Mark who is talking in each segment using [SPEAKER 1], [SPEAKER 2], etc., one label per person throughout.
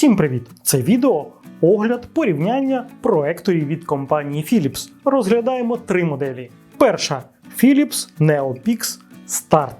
[SPEAKER 1] Всім привіт! Це відео огляд порівняння проекторів від компанії Philips. Розглядаємо три моделі. Перша Philips NeoPix Start.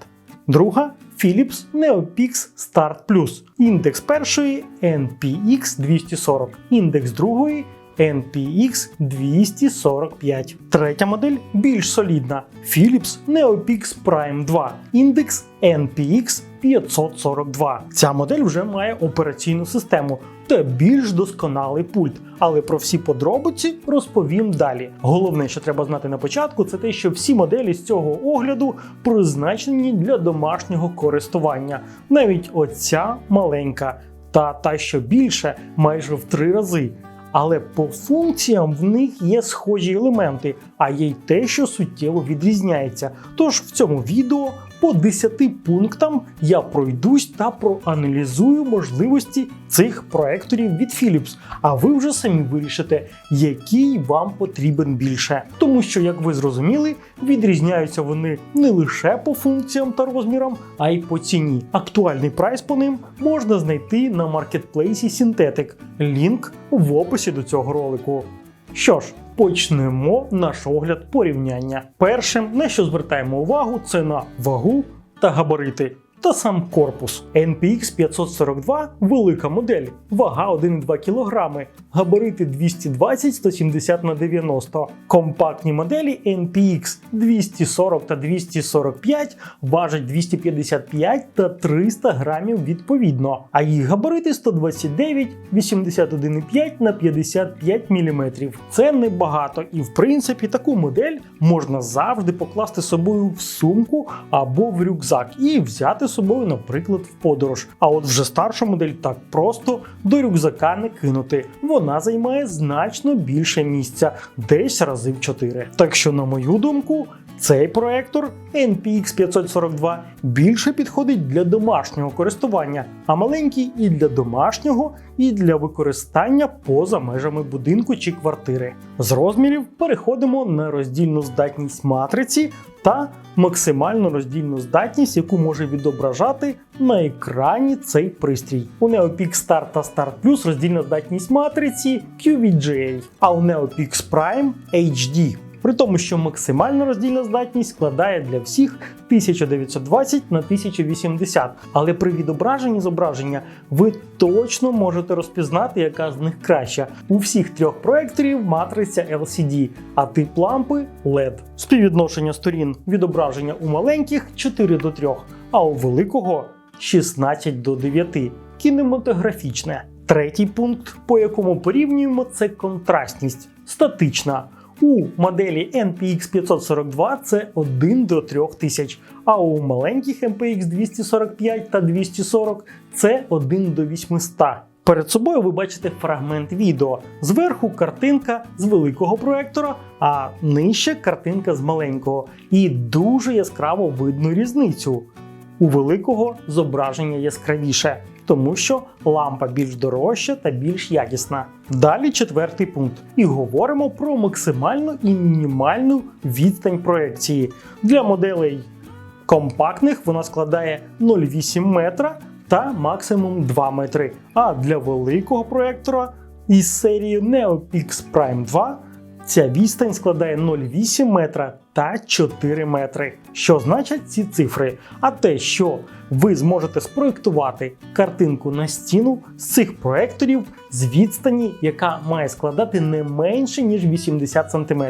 [SPEAKER 1] Друга Philips NeoPix Start Plus. Індекс першої NPX 240. Індекс другої NPX 245. Третя модель більш солідна Philips NeoPix Prime 2. Індекс NPX 542. Ця модель вже має операційну систему та більш досконалий пульт. Але про всі подробиці розповім далі. Головне, що треба знати на початку, це те, що всі моделі з цього огляду призначені для домашнього користування. Навіть оця маленька, та та, що більше, майже в три рази. Але по функціям в них є схожі елементи, а є й те, що суттєво відрізняється. Тож в цьому відео по 10 пунктам я пройдусь та проаналізую можливості цих проекторів від Philips. А ви вже самі вирішите, який вам потрібен більше. Тому що, як ви зрозуміли, відрізняються вони не лише по функціям та розмірам, а й по ціні. Актуальний прайс по ним можна знайти на маркетплейсі Synthetic. Лінк в описі до цього ролику. Що ж, почнемо наш огляд порівняння. Першим, на що звертаємо увагу, це на вагу та габарити. Та сам корпус. NPX 542 велика модель, вага 1,2 кг, габарити 220 170 на 90 Компактні моделі NPX 240 та 245 важать 255 та 300 грамів відповідно, а їх габарити 129, 81,5 на 55 мм. Це небагато, і в принципі таку модель можна завжди покласти собою в сумку або в рюкзак і взяти собою, наприклад, в подорож. А от вже старшу модель так просто до рюкзака не кинути. Вона займає значно більше місця, десь рази в 4. Так що, на мою думку, цей проектор NPX 542 більше підходить для домашнього користування, а маленький і для домашнього, і для використання поза межами будинку чи квартири. З розмірів переходимо на роздільну здатність матриці та максимальну роздільну здатність, яку може відображати на екрані цей пристрій. У NeoPix Start та Start Plus роздільна здатність матриці QVGA, а у NeoPix Prime HD. При тому, що максимальна роздільна здатність складає для всіх 1920 на 1080, але при відображенні зображення ви точно можете розпізнати, яка з них краща. У всіх трьох проекторів матриця LCD, а тип лампи LED. Співвідношення сторін відображення у маленьких 4 до 3, а у великого 16 до 9. Кінематографічне. Третій пункт, по якому порівнюємо, це контрастність статична. У моделі NPX 542 це 1 до 3000, а у маленьких MPX 245 та 240 це 1 до 800. Перед собою ви бачите фрагмент відео. Зверху картинка з великого проектора, а нижче картинка з маленького. І дуже яскраво видно різницю. У великого зображення яскравіше, тому що лампа більш дорожча та більш якісна. Далі четвертий пункт. І говоримо про максимальну і мінімальну відстань проекції. Для моделей компактних вона складає 0,8 метра та максимум 2 метри. А для великого проектора із серії NeoPix Prime 2 ця відстань складає 0,8 метра та 4 метри. Що значать ці цифри? А те, що ви зможете спроєктувати картинку на стіну з цих проекторів з відстані, яка має складати не менше ніж 80 см.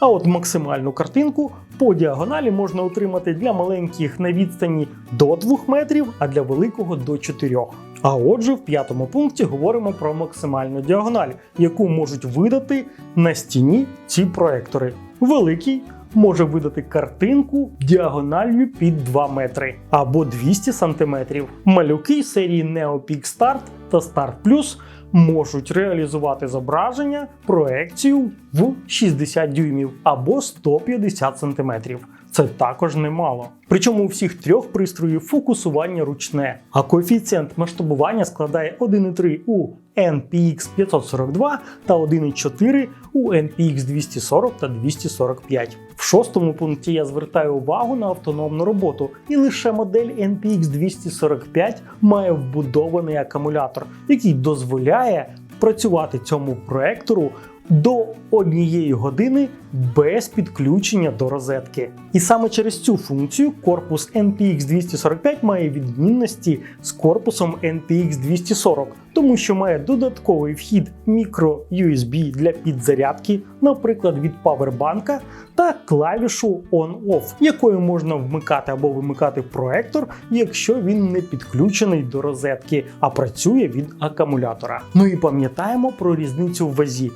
[SPEAKER 1] А от максимальну картинку по діагоналі можна отримати для маленьких на відстані до 2 метрів, а для великого до 4. А отже, в п'ятому пункті говоримо про максимальну діагональ, яку можуть видати на стіні ці проектори. Великий може видати картинку діагональю під 2 метри або 200 см. Малюки серії NeoPix Start та Start Plus можуть реалізувати зображення, проекцію в 60 дюймів або 150 см. Це також немало. Причому у всіх трьох пристроїв фокусування ручне, а коефіцієнт масштабування складає 1,3 у NPX 542 та 1.4 у NPX 240 та 245. В шостому пункті я звертаю увагу на автономну роботу, і лише модель NPX 245 має вбудований акумулятор, який дозволяє працювати цьому проектору до однієї години без підключення до розетки. І саме через цю функцію корпус NPX 245 має відмінності з корпусом NPX 240, тому що має додатковий вхід мікро USB для підзарядки, наприклад, від павербанка, та клавішу On-Off, якою можна вмикати або вимикати проектор, якщо він не підключений до розетки, а працює від акумулятора. Ну і пам'ятаємо про різницю в вазі.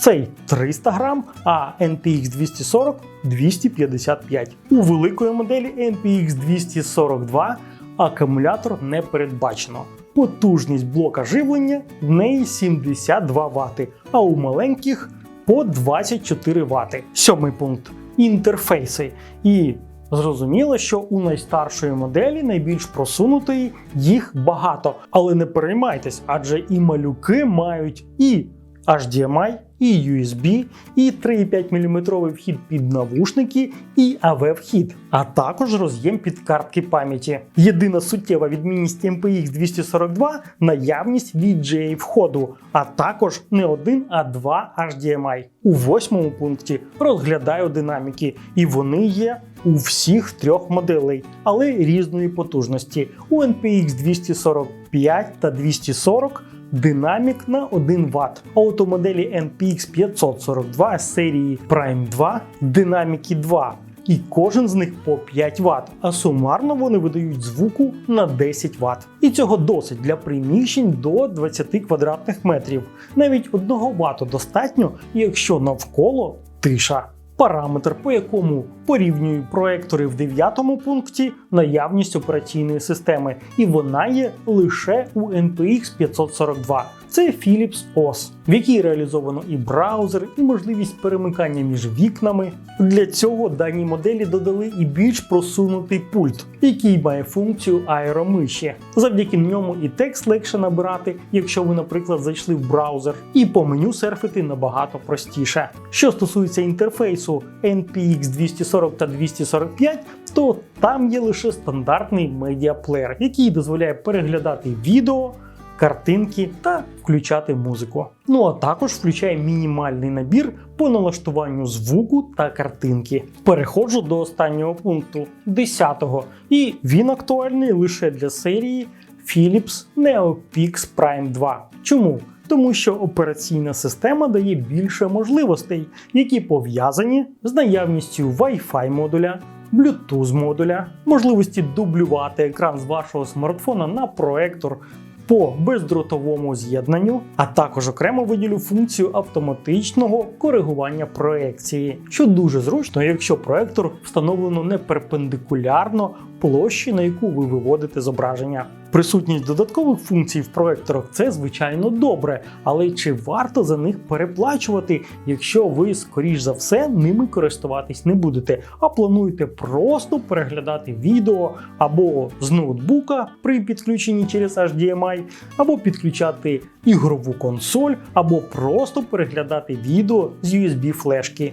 [SPEAKER 1] Цей 300 грам, а NPX 240 255. У великої моделі NPX 242 акумулятор не передбачено. Потужність блока живлення в неї 72 Вт, а у маленьких по 24 Вт. Сьомий пункт інтерфейси. І Зрозуміло, що у найстаршої моделі, найбільш просунутої, їх багато. Але не переймайтесь, адже і малюки мають і HDMI, і USB, і 3,5 мм вхід під навушники, і AV-вхід, а також роз'єм під картки пам'яті. Єдина суттєва відмінність MPX 242 наявність VGA входу, а також не один, а два HDMI. У восьмому пункті розглядаю динаміки, і вони є у всіх трьох моделей, але різної потужності. У NPX 245 та 240 динамік на 1 Вт. А от у моделі NPX 542 серії Prime 2 динаміки 2. І кожен з них по 5 Вт, а сумарно вони видають звуку на 10 Вт. І цього досить для приміщень до 20 квадратних метрів. Навіть 1 Вт достатньо, якщо навколо тиша. Параметр, по якому порівнюю проектори в дев'ятому пункті наявність операційної системи, і вона є лише у NPX 542. Це Philips OS, в якій реалізовано і браузер, і можливість перемикання між вікнами. Для цього даній моделі додали і більш просунутий пульт, який має функцію аеромиші. Завдяки ньому і текст легше набирати, якщо ви, наприклад, зайшли в браузер, і по меню серфити набагато простіше. Що стосується інтерфейсу NPX 240 та 245, то там є лише стандартний медіаплеєр, який дозволяє переглядати відео картинки та включати музику. Ну а також включає мінімальний набір по налаштуванню звуку та картинки. Переходжу до останнього пункту 10-го, і він актуальний лише для серії Philips NeoPix Prime 2. Чому? Тому що операційна система дає більше можливостей, які пов'язані з наявністю Wi-Fi модуля, Bluetooth модуля, можливості дублювати екран з вашого смартфона на проектор по бездротовому з'єднанню, а також окремо виділю функцію автоматичного коригування проекції, що дуже зручно, якщо проектор встановлено не перпендикулярно площі, на яку ви виводите зображення. Присутність додаткових функцій в проекторах це звичайно добре, але чи варто за них переплачувати, якщо ви, скоріш за все, ними користуватись не будете, а плануєте просто переглядати відео або з ноутбука при підключенні через HDMI, або підключати ігрову консоль, або просто переглядати відео з USB флешки.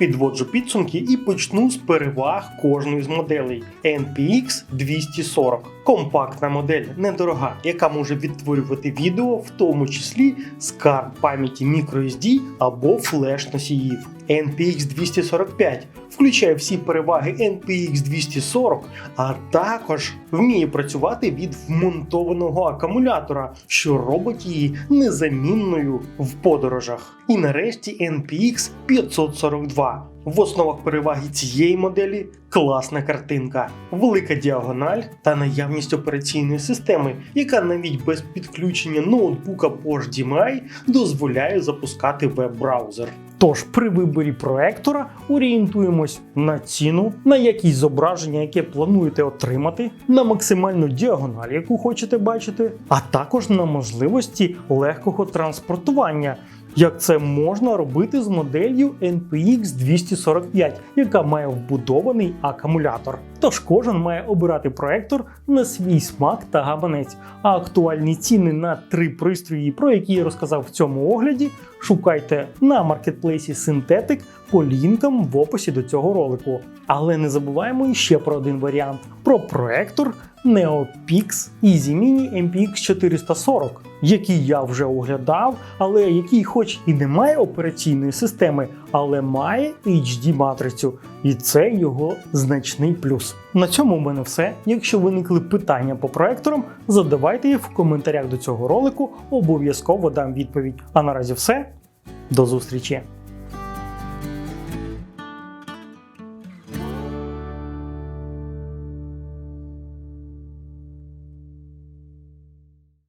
[SPEAKER 1] Підводжу підсумки і почну з переваг кожної з моделей NPX 240. Компактна модель недорога, яка може відтворювати відео, в тому числі з карт пам'яті microSD або флеш-носіїв. NPX 245 включає всі переваги NPX 240, а також вміє працювати від вмонтованого акумулятора, що робить її незамінною в подорожах. І нарешті NPX 542. В основах переваги цієї моделі класна картинка, велика діагональ та наявність операційної системи, яка навіть без підключення ноутбука по HDMI дозволяє запускати веб-браузер. Тож при виборі проектора орієнтуємось на ціну, на якість зображення, яке плануєте отримати, на максимальну діагональ, яку хочете бачити, а також на можливості легкого транспортування. Як це можна робити з моделлю NPX 245, яка має вбудований акумулятор. Тож кожен має обирати проектор на свій смак та гаманець. А актуальні ціни на три пристрої, про які я розказав в цьому огляді, шукайте на маркетплейсі Synthetic по лінкам в описі до цього ролику. Але не забуваємо іще про один варіант: про проектор NeoPix Easy Mini MPX 440, який я вже оглядав, але який, хоч і не має операційної системи, але має HD матрицю, і це його значний плюс. На цьому в мене все. Якщо виникли питання по проекторам, задавайте їх в коментарях до цього ролику, обов'язково дам відповідь. А наразі все. До зустрічі!